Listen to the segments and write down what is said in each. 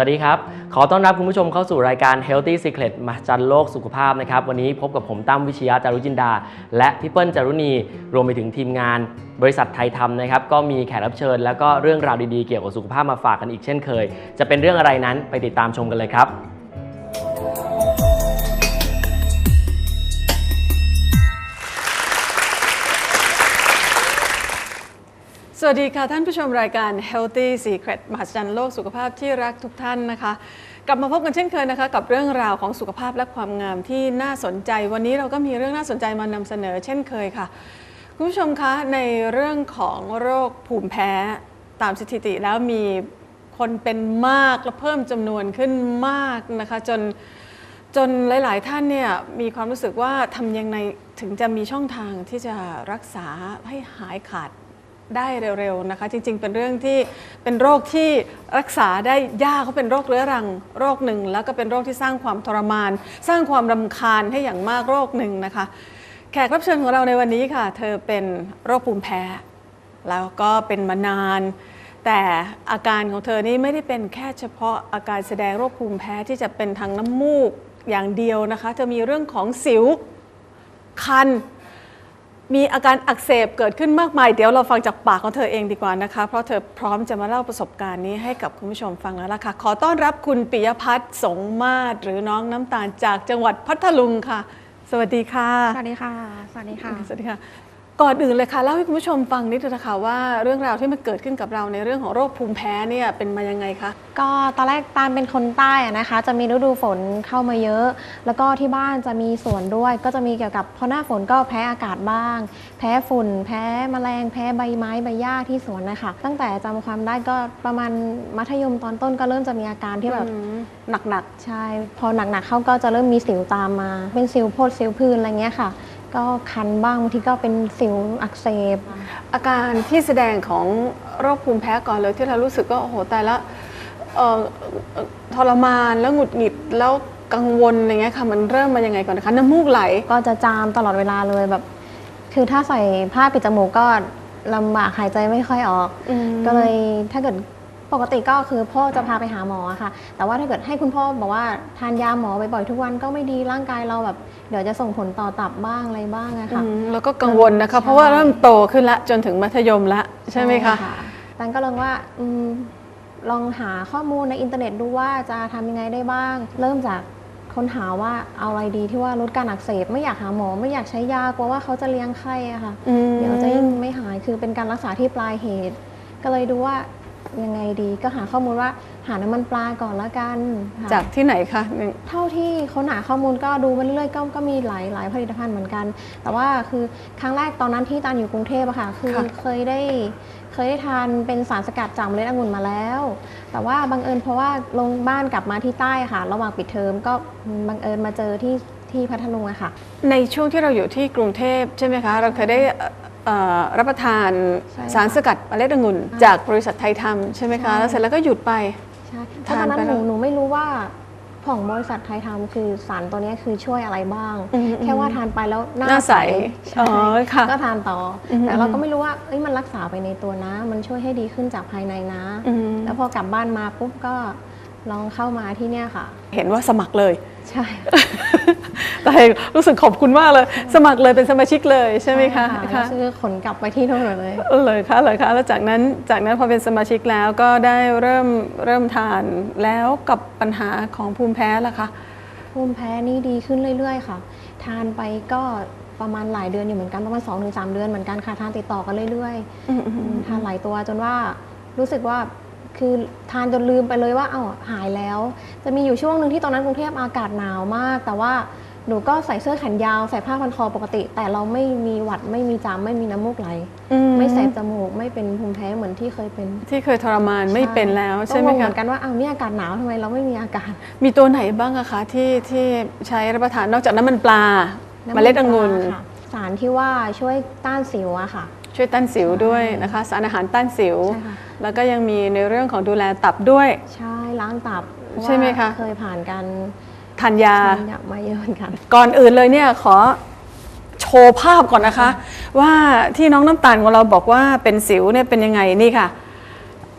วัสดีครับ ขอต้อนรับคุณผู้ชมเข้าสู่รายการ Healthy Secret มาจันโลกสุขภาพนะครับ วันนี้พบกับผมตั้มวิชยาจารุจินดา และพี่เปิ้ลจารุณี รวมไปถึงทีมงานบริษัทไทยทำนะครับ ก็มีแขกรับเชิญ แล้วก็เรื่องราวดีๆเกี่ยวกับสุขภาพมาฝากกันอีกเช่นเคย จะเป็นเรื่องอะไรนั้นไปติดตามชมกันเลยครับ วัสดีค่ะท่านผู้ชมรายการ Healthy Secret มหัศจรรย์โลกสุขภาพที่รักทุกท่านนะคะ กลับมาพบกันเช่นเคยนะคะ กับเรื่องราวของสุขภาพและความงามที่น่าสนใจ วันนี้เราก็มีเรื่องน่าสนใจมานำเสนอเช่นเคยค่ะ คุณผู้ชมคะในเรื่องของโรคภูมิแพ้ตามสถิติแล้วมีคนเป็นมากและเพิ่มจำนวนขึ้นมากนะคะ จนจนหลาย ๆ ท่านเนี่ยมีความรู้สึกว่าทำยังไงถึงจะมีช่องทางที่จะรักษาให้หายขาด ได้เร็วๆนะคะ จริง ๆ เป็นเรื่องที่เป็นโรคที่รักษาได้ยากเขาเป็นโรคเรื้อรังโรคหนึ่ง แล้วก็เป็นโรคที่สร้างความทรมาน สร้างความรำคาญให้อย่างมากโรคหนึ่งนะคะ แขกรับเชิญของเราในวันนี้ค่ะ เธอเป็นโรคภูมิแพ้ แล้วก็เป็นมานาน แต่อาการของเธอนี่ไม่ได้เป็นแค่เฉพาะอาการแสดงโรคภูมิแพ้ที่จะเป็นทางน้ำมูกอย่างเดียวนะคะ เธอมีเรื่องของสิวคัน มีอาการอักเสบเกิดขึ้นมากมาย เดี๋ยวเราฟังจากปากของเธอเองดีกว่านะคะ เพราะเธอพร้อมจะมาเล่าประสบการณ์นี้ให้กับคุณผู้ชมฟังแล้วล่ะค่ะ ขอต้อนรับคุณปิยพัฒน์สงมาศหรือน้องน้ำตาลจากจังหวัดพัทลุงค่ะ สวัสดีค่ะ สวัสดีค่ะ สวัสดีค่ะ สวัสดีค่ะ ก่อนอื่นเลยค่ะเล่าให้คุณผู้ชมฟังนิดนึงนะคะว่าเรื่องราวที่มันเกิดขึ้นกับเราในเรื่องของโรคภูมิแพ้เนี่ยเป็นมายังไงคะก็ตอนแรกตามเป็นคนใต้อะนะคะ จะมีฤดูฝนเข้ามาเยอะ แล้วก็ที่บ้านจะมีสวนด้วย ก็จะมีเกี่ยวกับพอหน้าฝนก็แพ้อากาศบ้าง แพ้ฝุ่น แพ้แมลง แพ้ใบไม้ใบหญ้าที่สวนนะคะตั้งแต่จำความได้ก็ประมาณมัธยมตอนต้นก็เริ่มจะมีอาการที่แบบหนักใช่ พอหนักๆเข้าก็จะเริ่มมีสิวตามมา เป็นสิวโพดสิวพื้นอะไรเงี้ยค่ะ ก็คันบ้างบางทีก็เป็นสิวอักเสบๆอาการที่แสดงของโรคภูมิแพ้ก่อนเลยที่เรารู้สึกก็โอ้โหตายละเอ่อเอ่อทรมานแล้วหงุดหงิดแล้วกังวลอะไรเงี้ยค่ะมันเริ่มมายังไงก่อนนะคะน้ำมูกไหล ก็จะจามตลอดเวลาเลยแบบ คือถ้าใส่ผ้าปิดจมูกก็ลำบากหายใจไม่ค่อยออกอืมก็เลยถ้าเกิด ปกติก็คือพ่อจะพาไปหาหมอค่ะ แต่ว่าถ้าเกิดให้คุณพ่อบอกว่าทานยาหมอบ่อยๆทุกวันก็ไม่ดีร่างกายเราแบบ เดี๋ยวจะส่งผลต่อตับบ้างอะไรบ้างอะค่ะอืมแล้วก็กังวลนะคะใช่เพราะว่าเริ่มโตขึ้นละจนถึงมัธยมละใช่ไหมคะตันก็ลองว่าอมลองหาข้อมูลในอินเทอร์เน็ตดูว่าจะทำยังไงได้บ้าง เริ่มจากค้นหาว่าเอาอะไรดีที่ว่าลดการอักเสบไม่อยากหาหมอ ไม่อยากใช้ยากลัวว่าเขาจะเลี้ยงไข้อะค่ะอืมเดี๋ยวจะยิ่งไม่หายคือเป็นการรักษาที่ปลายเหตุ ก็เลยดูว่า ยังไงดีก็หาข้อมูลว่าหาน้ำมันปลาก่อนละกันค่ะจากที่ไหนคะหนึ่งเท่าที่ค้นหาข้อมูลก็ดูมาเรื่อยๆก็ก็มีหลายหลายผลิตภัณฑ์เหมือนกัน แต่ว่าคือครั้งแรกตอนนั้นที่ตานอยู่กรุงเทพอะค่ะคือค่ะเคยได้เคยได้ทานเป็นสารสกัดจากเมล็ดองุ่นมาแล้ว แต่ว่าบังเอิญเพราะว่าลงบ้านกลับมาที่ใต้ค่ะ ระหว่างปิดเทอมก็บังเอิญมาเจอที่ที่พัทลุงอะค่ะ ในช่วงที่เราอยู่ที่กรุงเทพใช่ไหมคะ เราเคยได้เอ่อเอ่อ รับประทานใช่ค่ะสารสกัดเมล็ดองุ่นอ่าจากบริษัทไทยทำใช่ไหมคะใช่แล้วเสร็จแล้วก็หยุดไปใช่เพราะตอนนั้นทานไปหนูแล้วหนูไม่รู้ว่าของบริษัทไทยทำคือสารตัวเนี้ยคือช่วยอะไรบ้างอืมแค่ว่าทานไปแล้วหน้าหน้าใสใช่อ๋อค่ะก็ทานต่ออมแต่เราก็ไม่รู้ว่าเอ้ยมันรักษาไปในตัวนะ มันช่วยให้ดีขึ้นจากภายในนะอืมแล้วพอกลับบ้านมาปุ๊บก็ ลองเข้ามาที่เนี่ยค่ะ เห็นว่าสมัครเลย ใช่แต่รู้สึกขอบคุณมากเลย สมัครเลยเป็นสมาชิกเลยใช่ไหมคะแล้วค่ะซื้อขนกลับไปที่โน่นเลยเออเลยค่ะเลยค่ะแล้วจากนั้นจากนั้นพอเป็นสมาชิกแล้วก็ได้เริ่มเริ่มทานแล้วกับปัญหาของภูมิแพ้ล่ะคะภูมิแพ้นี่ดีขึ้นเรื่อย ๆ ค่ะ ทานไปก็ประมาณหลายเดือนอยู่เหมือนกันประมาณ2-3เดือนเหมือนกันค่ะทานติดต่อกันเรื่อยๆอืมอืมอืมทานหลายตัวจนว่ารู้สึกว่า คือทานจนลืมไปเลยว่าเอ้าหายแล้ว จะมีอยู่ช่วงหนึ่งที่ตอนนั้นกรุงเทพอากาศหนาวมาก แต่ว่าหนูก็ใส่เสื้อแขนยาวใส่ผ้าพันคอปกติ แต่เราไม่มีหวัดไม่มีจามไม่มีน้ำมูกไหลอืไม่แสบจมูกไม่เป็นภูมิแพ้เหมือนที่เคยเป็น ที่เคยทรมานไม่เป็นแล้วใช่ไหมก็งงเหคะมือนกันว่าอ้าวนี่อากาศหนาวทำไมเราไม่มีอาการมีตัวไหนบ้างอะคะที่ที่ใช้รับประทานนอกจากน้ำมันปลาน้ำเมล็ดองุ่นปลาค่ะสารที่ว่าช่วยต้านสิวอะค่ะ ช่วยต้านสิวด้วยนะคะ สารอาหารต้านสิวใช่ค่ะ แล้วก็ยังมีในเรื่องของดูแลตับด้วย ใช่ล้างตับเพราว่าใช่ไหมคะ เคยผ่านการทานยาทานยามาเยอะเหมือนกันก่อนอื่นเลยเนี่ยขอโชว์ภาพก่อนนะคะ ว่าที่น้องน้ำตาลของเราบอกว่าเป็นสิวเนี่ยเป็นยังไงนี่ค่ะ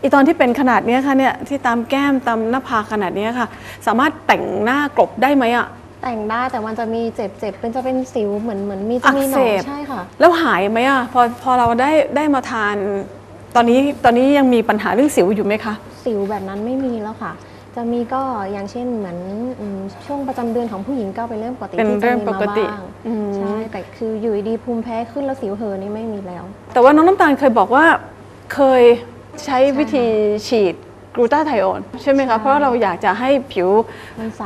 อีตอนที่เป็นขนาดเนี้ยค่ะเนี่ยที่ตามแก้มตามหน้าผากขนาดเนี้ยค่ะ สามารถแต่งหน้ากลบได้ไหมอะแต่งได้แต่มันจะมีเจ็บๆเป็นจะเป็นสิวเหมือนเหมือนมีจะมีหนอัอกงเสบใช่ค่ะ แล้วหายไหมอะพอพอเราได้ได้มาทาน ตอนนี้ตอนนี้ยังมีปัญหาเรื่องสิวอยู่ไหมคะ สิวแบบนั้นไม่มีแล้วค่ะ จะมีก็อย่างเช่นเหมือนอืมช่วงประจำเดือนของผู้หญิงก็เป็นเรื่องปกติเป็นที่เรื่จะองมีปมากติบ้างอืม ใช่แต่คืออยู่ดีๆภูมิแพ้ขึ้นแล้วสิวเห่อะนี่ไม่มีแล้ว แต่ว่าน้องน้ำตาลเคยบอกว่าเคยใช้วิธีฉีดกลูตาไทโอนใช่ไหมใช่คะเพราะเราอยากจะให้ผิวมันใส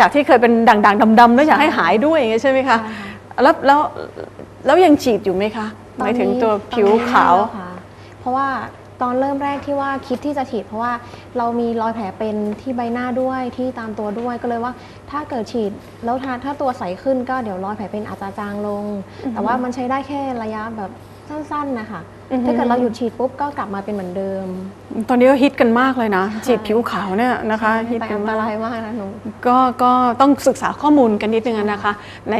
จากที่เคยเป็นด่างๆดำๆแล้วอยากให้หายด้วยอย่างเงี้ยใช่ไหมคะ ใช่ค่ะ แล้วแล้วแล้วยังฉีดอยู่ไหมคะ หมายถึงตัวผิวขาว ตอนนี้ไม่แล้วค่ะเพ ราะว่าตอนเริ่มแรกที่ว่าคิดที่จะฉีด เพราะว่าเรามีรอยแผลเป็นที่ใบหน้าด้วยที่ตามตัวด้วยก็เลยว่า ถ้าเกิดฉีดแล้วถ้าถ้าตัวใสขึ้นก็เดี๋ยวรอยแผลเป็นอาจจะจางลง แต่ว่ามันใช้ได้แค่ระยะแบบ สั้นๆนะคะอือฮึถ้าเกิดเราหยุดฉีดปุ๊บก็กลับมาเป็นเหมือนเดิม ตอนนี้ก็ฮิตกันมากเลยนะ ฉีดผิวขาวเนี่ยนะคะฮิตแต่กัอันนตมากรายมากนะหนูก็ก็ต้องศึกษาข้อมูลกันนิดนึงนะคะ ใน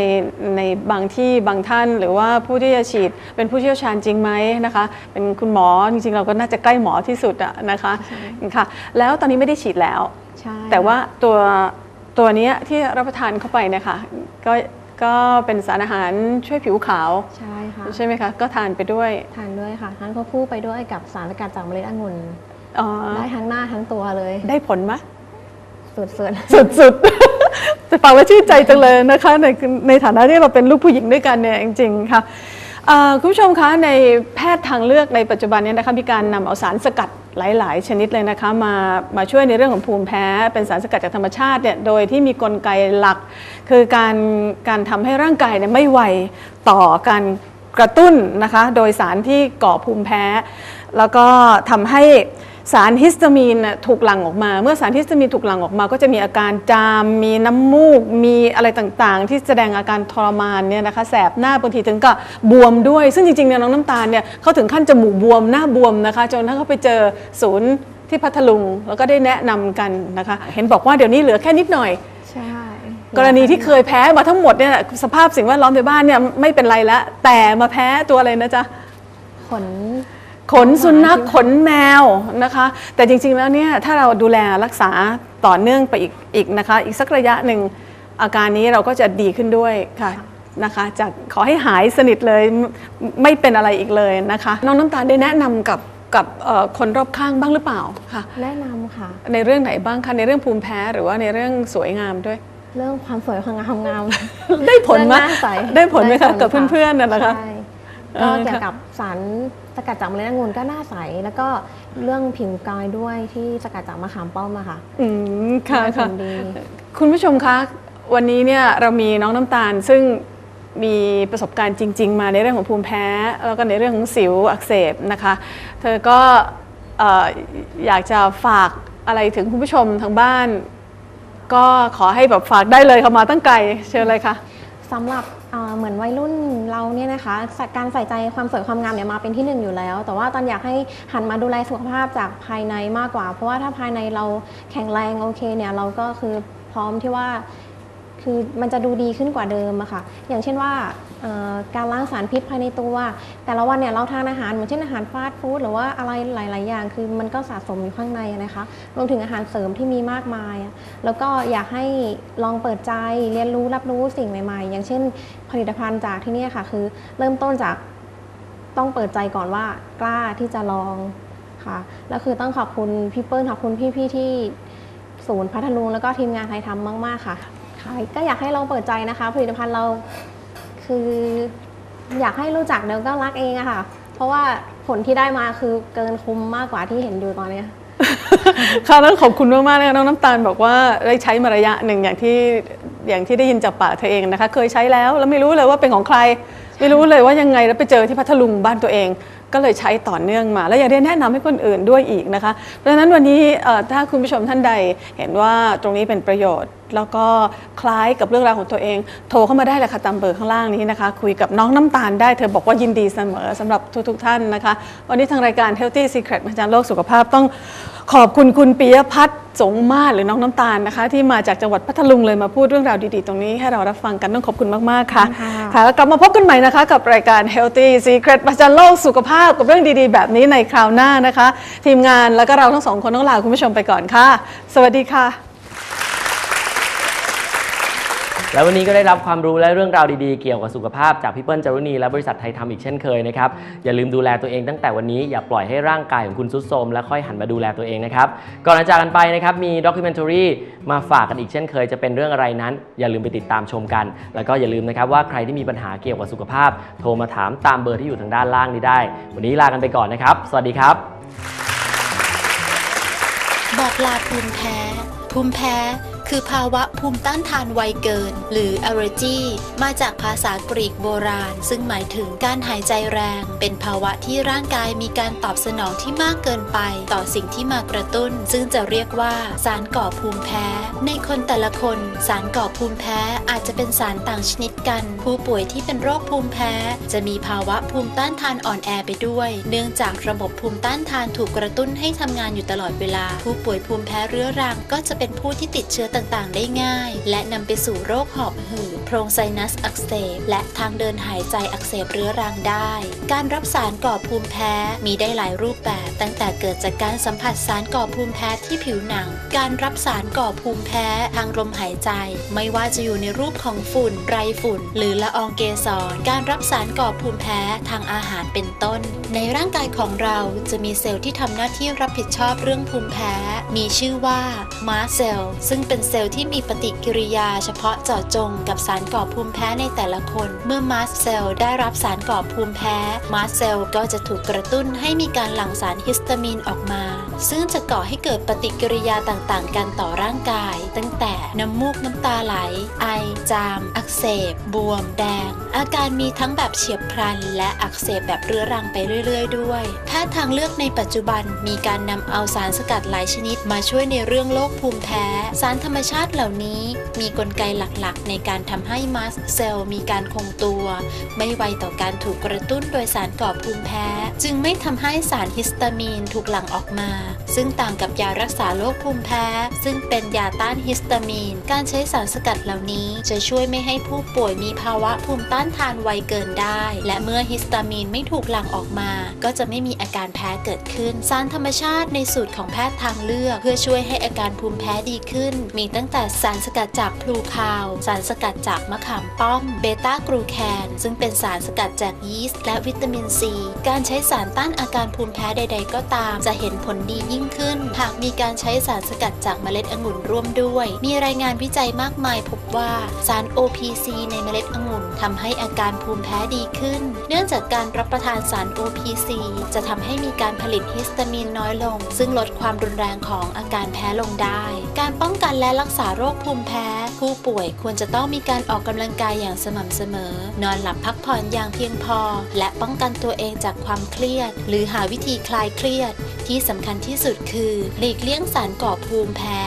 ในบางที่บางท่านหรือว่าผู้ที่จะฉีดเป็นผู้เชี่ยวชาญจริงไหมนะคะ เป็นคุณหมอจริงๆ เราก็น่าจะใกล้หมอที่สุดอะนะคะค่ะ แล้วตอนนี้ไม่ได้ฉีดแล้วใช่แต่ว่าตัวตัวเนี้ยที่รับประทานเข้าไปเนะคะก็ ก็เป็นสารอาหารช่วยผิวขาว ใช่ค่ะ ใช่ไหมคะ ก็ทานไปด้วย ทานด้วยค่ะทานควบคู่ไปด้วยกับสารสกัดจากเมล็ดองุ่นอ๋อ ได้ทั้งหน้าทั้งตัวเลย ได้ผลไหมสุดสุดๆจะฟังแล้วชื่นใจจังเลยนะคะในในฐานะที่เราเป็นลูกผู้หญิงด้วยกันเนี่ยจริงๆค่ะเอ่อ คุณผู้ชมคะในแพทย์ทางเลือกในปัจจุบันเนี้นะคะมีการนำเอาสารสกัดหลาย ๆ ชนิดเลยนะคะมามาช่วยในเรื่องของภูมิแพ้ เป็นสารสกัดจากธรรมชาติเนี่ยโดยที่มีกลไกหลัก คือการการทำให้ร่างกายเนี่ยไม่ไวต่อการกระตุ้นนะคะโดยสารที่ก่อภูมิแพ้ แล้วก็ทำให้ สารฮิสตามีนน่ะถูกหลั่งออกมา เมื่อสารฮิสตามีนถูกหลั่งออกมา ก็จะมีอาการจาม มีน้ำมูก มีอะไรต่างๆ ที่แสดงอาการทรมานเนี่ยนะคะแสบหน้าบางทีถึงกับบวมด้วย ซึ่งจริงๆเนี่ยน้องน้ำตาลเนี่ยเขาถึงขั้นจมูกบวมหน้าบวมนะคะจนถ้าเขาไปเจอศูนย์ที่พัทลุงแล้วก็ได้แนะนำกันนะคะ เห็นบอกว่าเดี๋ยวนี้เหลือแค่นิดหน่อยๆใช่กรณีที่เคยแพ้มาทั้งหมดเนี่ยสภาพสิ่งแวดล้อมในบ้านเนี่ยไม่เป็นไรแล้วแต่มาแพ้ตัวอะไรนะจ๊ะขน ขนสุนัขขนแมวนะคะ แต่จริงๆแล้วเนี่ยถ้าเราดูแลรักษาต่อเนื่องไปอีกอีกนะคะ อีกสักระยะหนึ่งอาการนี้เราก็จะดีขึ้นด้วยค่ะนะคะจากขอให้หายสนิทเลยไม่ไม่เป็นอะไรอีกเลยนะคะ น้องน้ำตาลได้แนะนำกับกับเอ่อคนรอบข้างบ้างหรือเปล่าค่ะ แนะนำค่ะ ในเรื่องไหนบ้างคะในเรื่องภูมิแพ้หรือว่าในเรื่องสวยงามด้วย เรื่องความสวยความงามงาม ได้ผลไหมเรื่องน้าใสได้ผลไหมคะด้กับเพื่อนๆน่ะนะคะใช่เอ ก็อเกี่ยค่ะวกับสารสกัดจากเมล็ดองุ่นก็หน้าใส แล้วก็เรื่องผิวกายด้วยที่สกัดจากมะขามป้อมอะค่ะ อืมค่ะได้ผค่ะลดีคุณผู้ชมคะ วันนี้เนี่ยเรามีน้องน้ำตาลซึ่งมีประสบการณ์จริง ๆ มาในเรื่องของภูมิแพ้ แล้วก็ในเรื่องของสิวอักเสบนะคะ เธอก็เอ่ออยากจะฝากอะไรถึงคุณผู้ชมทางบ้าน ก็ขอให้แบบฝากได้เลยค่ะมาตั้งไกลเชิญเลยค่ะ สำหรับเหมือนวัยรุ่นเราเนี่ยนะคะการใส่ใจความสวยความงามเนี่ยมาเป็นที่หนึ่งอยู่แล้ว แต่ว่าตอนอยากให้หันมาดูแลสุขภาพจากภายในมากกว่า เพราะว่าถ้าภายในเราแข็งแรงโอเคเนี่ยเราก็คือพร้อมที่ว่า คือมันจะดูดีขึ้นกว่าเดิมอะค่ะ อย่างเช่นว่าการล้างสารพิษภายในตัว แต่ละวันเนี่ยเราทานอาหารเหมือนเช่นอาหารฟาสต์ฟู้ดหรือว่าอะไรหลาย ๆ อย่าง คือมันก็สะสมอยู่ข้างในนะคะรวมถึงอาหารเสริมที่มีมากมาย แล้วก็อยากให้ลองเปิดใจเรียนรู้รับรู้สิ่งใหม่ ๆ อย่างเช่น ผลิตภัณฑ์จากที่นี่ค่ะ คือเริ่มต้นจากต้องเปิดใจก่อนว่ากล้าที่จะลองค่ะแล้วคือต้องขอบคุณพี่เปิ้ลขอบคุณพี่ ๆ ที่ศูนย์พัทลุงแล้วก็ทีมงานไทยทำมาก ๆ ค่ะ ค่ะก็อยากให้ลองเปิดใจนะคะ ผลิตภัณฑ์เราคืออยากให้รู้จักเดี๋ยวก็รักเองอะค่ะ เพราะว่าผลที่ได้มาคือเกินคุ้มมากกว่าที่เห็นอยู่ตอนเนี้ย ค่ะต้องขอบคุณมากๆเลยค่ะน้องน้ำตาลบอกว่าได้ใช้มาระยะหนึ่งอย่างที่ อย่างที่ได้ยินจากปากเธอเองนะคะ เคยใช้แล้วแล้วไม่รู้เลยว่าเป็นของใคร ไม่รู้เลยว่ายังไงแล้วไปเจอที่พัทลุงบ้านตัวเอง ก็เลยใช้ต่อเนื่องมา แล้วยังได้แนะนำให้คนอื่นด้วยอีกนะคะ เพราะฉะนั้นวันนี้ถ้าคุณผู้ชมท่านใดเห็นว่าตรงนี้เป็นประโยชน์แล้วก็คล้ายกับเรื่องราวของตัวเอง โทรเข้ามาได้เลยค่ะตามเบอร์ข้างล่างนี้นะคะ คุยกับน้องน้ำตาลได้ เธอบอกว่ายินดีเสมอสำหรับทุกๆท่านนะคะ วันนี้ทางรายการ Healthy Secret มาจารย์โลกสุขภาพต้อง ขอบคุณคุณปิยพัฒน์สงมาศหรือน้องน้ำตาลนะคะ ที่มาจากจังหวัดพัทลุงเลยมาพูดเรื่องราวดีๆ ตรงนี้ให้เรารับฟังกันต้องขอบคุณมากๆค่ะค่ะค่ะแล้วกลับมาพบกันใหม่ในนะคะ กับรายการ Healthy Secret ประจันโลกสุขภาพกับเรื่องดีๆ แบบนี้ในคราวหน้านะคะ ทีมงานแล้วก็เราทั้งสองคนต้องลาคุณผู้ชมไปก่อนค่ะ สวัสดีค่ะ แล้ววันนี้ก็ได้รับความรู้และเรื่องราวดีๆ เกี่ยวกับสุขภาพจากพี่เปิ้ลจารุณีและบริษัทไทยทำอีกเช่นเคยนะครับ อย่าลืมดูแลตัวเองตั้งแต่วันนี้อย่าปล่อยให้ร่างกายของคุณซุดโทรมและค่อยหันมาดูแลตัวเองนะครับ ก่อนจะจากกันไปนะครับมีด็อกิเมนท r รีมาฝากกันอีกเช่นเคยจะเป็นเรื่องอะไรนั้น อย่าลืมไปติดตามชมกัน แล้วก็อย่าลืมนะครับว่าใครที่มีปัญหาเกี่ยวกับสุขภาพ โทรมาถามตามเบอร์ที่อยู่ทางด้านล่างนี้ได้ วันนี้ลากันไปก่อนนะครับ สวัสดีครับ บอกลาภูมิแพ้ภูมิแพ้ คือภาวะภูมิต้านทานไวเกิน หรือ allergy มาจากภาษากรีกโบราณ ซึ่งหมายถึงการหายใจแรง เป็นภาวะที่ร่างกายมีการตอบสนองที่มากเกินไป ต่อสิ่งที่มากระตุ้น ซึ่งจะเรียกว่า สารก่อภูมิแพ้ ในคนแต่ละคน สารก่อภูมิแพ้อาจจะเป็นสารต่างชนิดกัน ผู้ป่วยที่เป็นโรคภูมิแพ้ จะมีภาวะภูมิต้านทานอ่อนแอไปด้วย เนื่องจากระบบภูมิต้านทานถูกกระตุ้นให้ทำงานอยู่ตลอดเวลา ผู้ป่วยภูมิแพ้เรื้อรังก็จะเป็นผู้ที่ติดเชื้อต่างๆ ได้ง่าย และนำไปสู่โรคหอบหืดโพรงไซนัสอักเสบ และทางเดินหายใจอักเสบเรื้อรังได้ การรับสารก่อภูมิแพ้มีได้หลายรูปแบบ ตั้งแต่เกิดจากการสัมผัสสารก่อภูมิแพ้ที่ผิวหนัง การรับสารก่อภูมิแพ้ทางลมหายใจ ไม่ว่าจะอยู่ในรูปของฝุ่น ไรฝุ่น หรือละอองเกสร การรับสารก่อภูมิแพ้ทางอาหารเป็นต้น ในร่างกายของเราจะมีเซลล์ที่ทำหน้าที่รับผิดชอบเรื่องภูมิแพ้ มีชื่อว่ามาเซลล์ซึ่งเป็นเซลล์ที่มีปฏิกิริยาเฉพาะเจาะจงกับสารก่อภูมิแพ้ในแต่ละคน เมื่อมาสเซลล์ได้รับสารก่อภูมิแพ้ มาสเซลล์ก็จะถูกกระตุ้นให้มีการหลั่งสารฮิสตามีนออกมา ซึ่งจะก่อให้เกิดปฏิกิริยาต่างๆ กันต่อร่างกาย ตั้งแต่น้ำมูกน้ำตาไหล ไอ จาม อักเสบ บวม แดง อาการมีทั้งแบบเฉียบพลัน และอักเสบแบบเรื้อรังไปเรื่อย ๆ ด้วยแพทย์ทางเลือกในปัจจุบันมีการนำเอาสารสกัดหลายชนิดมาช่วยในเรื่องโรคภูมิแพ้ สารธรรมชาติเหล่านี้ มีกลไกหลักๆ ในการทำให้มาสเซลล์มีการคงตัว ไม่ไวต่อการถูกกระตุ้นโดยสารก่อภูมิแพ้ จึงไม่ทำให้สารฮิสตามีนถูกหลั่งออกมาซึ่งต่างกับยารักษาโรคภูมิแพ้ ซึ่งเป็นยาต้านฮิสตามีน การใช้สารสกัดเหล่านี้จะช่วยไม่ให้ผู้ป่วยมีภาวะภูมิต้านทานไวเกินได้ และเมื่อฮิสตามีนไม่ถูกหลั่งออกมา ก็จะไม่มีอาการแพ้เกิดขึ้น สารธรรมชาติในสูตรของแพทย์ทางเลือก เพื่อช่วยให้อาการภูมิแพ้ดีขึ้น มีตั้งแต่สารสกัดจากพลูคาว สารสกัดจากมะขามป้อม เบต้ากรูแคนซึ่งเป็นสารสกัดจากยีสต์และวิตามินซี การใช้สารต้านอาการภูมิแพ้ใด ๆ ก็ตาม จะเห็นผลดียิ่งขึ้น หากมีการใช้สารสกัดจากเมล็ดองุ่นร่วมด้วย มีรายงานวิจัยมากมายพบว่าสาร OPC ในเมล็ดองุ่น ทำให้อาการภูมิแพ้ดีขึ้น เนื่องจากการรับประทานสาร OPC จะทำให้มีการผลิตฮิสตามีนน้อยลง ซึ่งลดความรุนแรงของอาการแพ้ลงได้ การป้องกันและรักษาโรคภูมิแพ้ ผู้ป่วยควรจะต้องมีการออกกำลังกายอย่างสม่ำเสมอ นอนหลับพักผ่อนอย่างเพียงพอ และป้องกันตัวเองจากความเครียด หรือหาวิธีคลายเครียด ที่สำคัญที่สุดคือ หลีกเลี่ยงสารก่อภูมิแพ้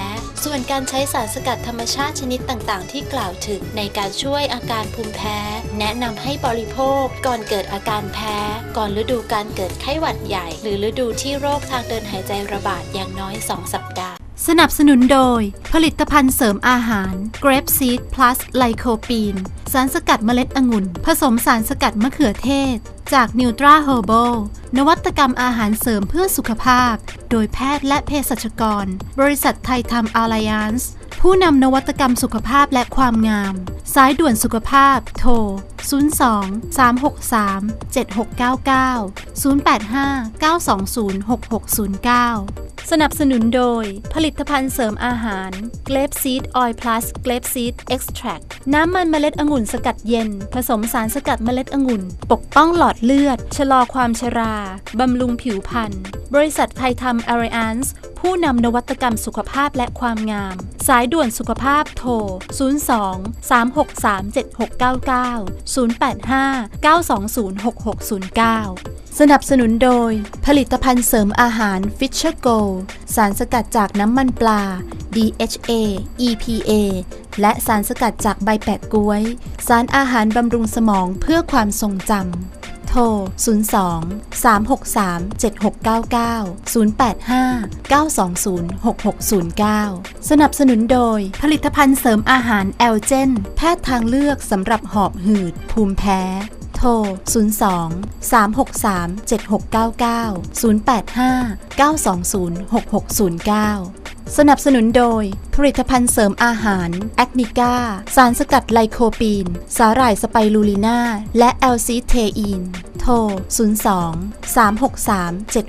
ส่วนการใช้สารสกัดธรรมชาติชนิดต่างๆ ที่กล่าวถึงในการช่วยอาการภูมิแพ้ แนะนำให้บริโภค ก่อนเกิดอาการแพ้ ก่อนฤดูการเกิดไข้หวัดใหญ่ หรือฤดูที่โรคทางเดินหายใจระบาดอย่างน้อย 2 สัปดาห์ สนับสนุนโดย ผลิตภัณฑ์เสริมอาหาร Grape Seed Plus Lycopene สารสกัดเมล็ดองุ่น ผสมสารสกัดมะเขือเทศ จาก Nutra Herbal นวัตกรรมอาหารเสริมเพื่อสุขภาพ โดยแพทย์และเภสัชกร บริษัทไทยทำ Alliance ผู้นำนวัตกรรมสุขภาพและความงาม สายด่วนสุขภาพ โทร 02 363 7699 085 920 6609 สนับสนุนโดย ผลิตภัณฑ์เสริมอาหาร Grape Seed Oil Plus Grape Seed Extract น้ำมันเมล็ดองุ่นสกัดเย็น ผสมสารสกัดเมล็ดองุ่น ปกป้องหลอดเลือด ชะลอความชรา บำรุงผิวพรรณ บริษัทไทยทำ Alliance ผู้นำนวัตกรรมสุขภาพและความงาม สายด่วนสุขภาพโทร 02 363 7699 085 920 6609 สนับสนุนโดย ผลิตภัณฑ์เสริมอาหาร Fisher Gold สารสกัดจากน้ำมันปลา DHA EPA และสารสกัดจากใบแปะกล้วย สารอาหารบำรุงสมองเพื่อความทรงจำ โทร 02 363 7699 085 920 6609 สนับสนุนโดย ผลิตภัณฑ์เสริมอาหารแอลเจน แพทย์ทางเลือกสำหรับหอบหืด ภูมิแพ้ โทโทร02 363 7699 085 920 6609 สนับสนุนโดย ผลิตภัณฑ์เสริมอาหาร แอคนิก้า สารสกัดไลโคปีน สาหร่ายสไปรูลิน่า และแอลซิเทอีน โทร 02 363 7699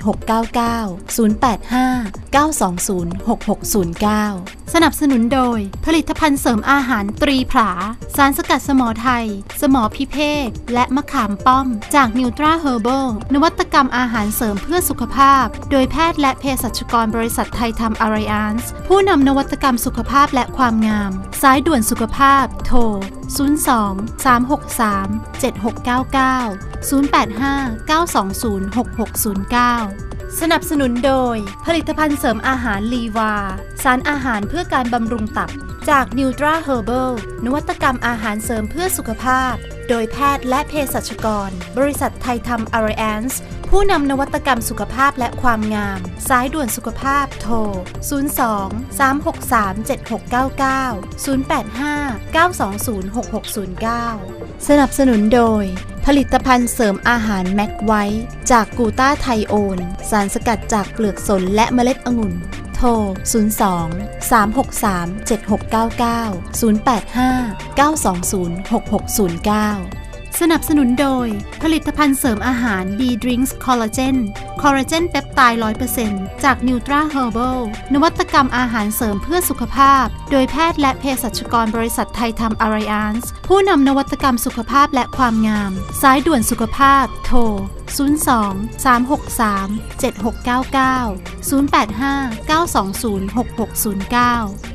085 920 6609 สนับสนุนโดย ผลิตภัณฑ์เสริมอาหารตรีผาสารสกัดสมอไทย สมอพิเภก และมะขามป้อม จากนิวตราเฮอร์เบลนวัตกรรมอาหารเสริมเพื่อสุขภาพ โดยแพทย์และเภสัชกรบริษัทไทยทำอารยานส์ผู้นำนวัตกรรมสุขภาพและความงาม สายด่วนสุขภาพ โทร 02 363 7699 085 920 6609 สนับสนุนโดย ผลิตภัณฑ์เสริมอาหารลีวา สารอาหารเพื่อการบำรุงตับ จากนิวตราเฮอร์เบิลนวัตกรรมอาหารเสริมเพื่อสุขภาพ โดยแพทย์และเภสัชกร บริษัทไทยทำอารแอนส์ผู้นำนวัตกรรมสุขภาพและความงาม สายด่วนสุขภาพโทร 02 363 7699 085 920 6609 สนับสนุนโดย ผลิตภัณฑ์เสริมอาหารแม็กไวท์จากกูต้าไทโอน สารสกัดจากเปลือกสนและเมล็ดองุ่น ทร 02 363 7699 085 920 6609 สนับสนุนโดย ผลิตภัณฑ์เสริมอาหาร B Drinks Collagen คอลลาเจนเปปไตด์100%จาก Nutra Herbal นวัตกรรมอาหารเสริมเพื่อสุขภาพ โดยแพทย์และเภสัชกรบริษัทไทยทำอารยานส์ผู้นำนวัตกรรมสุขภาพและความงาม สายด่วนสุขภาพ โทร 02 363 7699 085 920 6609